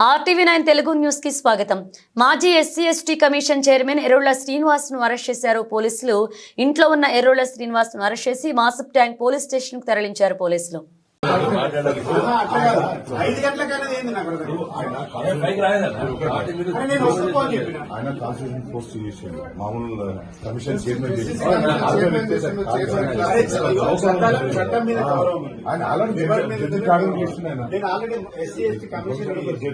RTV nine Telugu న్యూస్కి స్వాగతం. మాజీ SC ST commission chairman Errolla శ్రీనివాస్ను arrest చేశారు పోలీసులు. ఇంట్లో ఉన్న ఎర్రోళ్ళ శ్రీనివాస్ను అరెస్ట్ చేసి మాసప్ ట్యాంక్ పోలీస్ స్టేషన్కు తరలించారు పోలీసులు. ఐదు గంటలకైనా ఏంది నాకు ఆయన కాన్స్టిట్యూషన్ పోస్ట్ చేసాడు మామూలు కమిషన్ చైర్మన్. ఆయన ఆల్రెడీ నేను already SC ST commission judge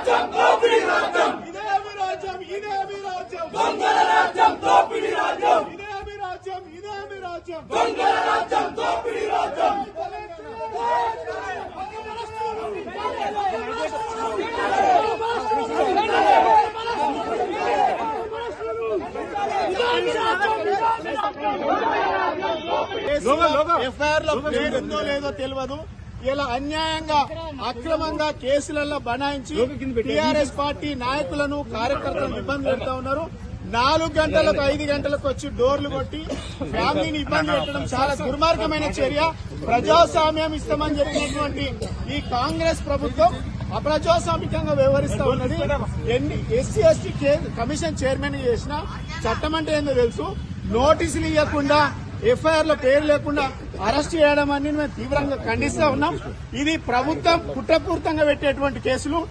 రాజ్యం దోపిడీ రాజ్యం ఇదేమి రాజ్యం ఇదేమి రాజ్యం దొంగల రాజ్యం దోపిడీ రాజ్యం ఇదేమి రాజ్యం ఇదేమి రాజ్యం దొంగల రాజ్యం దోపిడీ రాజ్యం ఎఫ్ఐఆర్ లో పేరు ఉందో లేదో తెలియదు ఇలా అన్యాయంగా అక్రమంగా కేసులలో బనాయించి టీఆర్ఎస్ పార్టీ నాయకులను కార్యకర్తలను ఇబ్బంది పెడతా ఉన్నారు. నాలుగు గంటలకు ఐదు గంటలకు వచ్చి డోర్లు కొట్టి ఫ్యామిలీని ఇబ్బంది పెట్టడం చాలా దుర్మార్గమైన చర్య. ప్రజాస్వామ్యం ఇస్తామని చెప్పినటువంటి ఈ కాంగ్రెస్ ప్రభుత్వం అప్రజాస్వామికంగా వ్యవహరిస్తా ఉన్నది. ఎన్ని ఎస్సీ ఎస్టీ కమిషన్ చైర్మన్ చేసిన చట్టం అంటే ఏందో తెలుసు. నోటీసులు ఇవ్వకుండా ఎఫ్ఐఆర్లో పేరు లేకుండా అరెస్ట్ చేయడం అనేది మేము తీవ్రంగా ఖండిస్తా ఉన్నాం. ఇది ప్రభుత్వం కుట్రపూర్తంగా పెట్టేటువంటి కేసులు.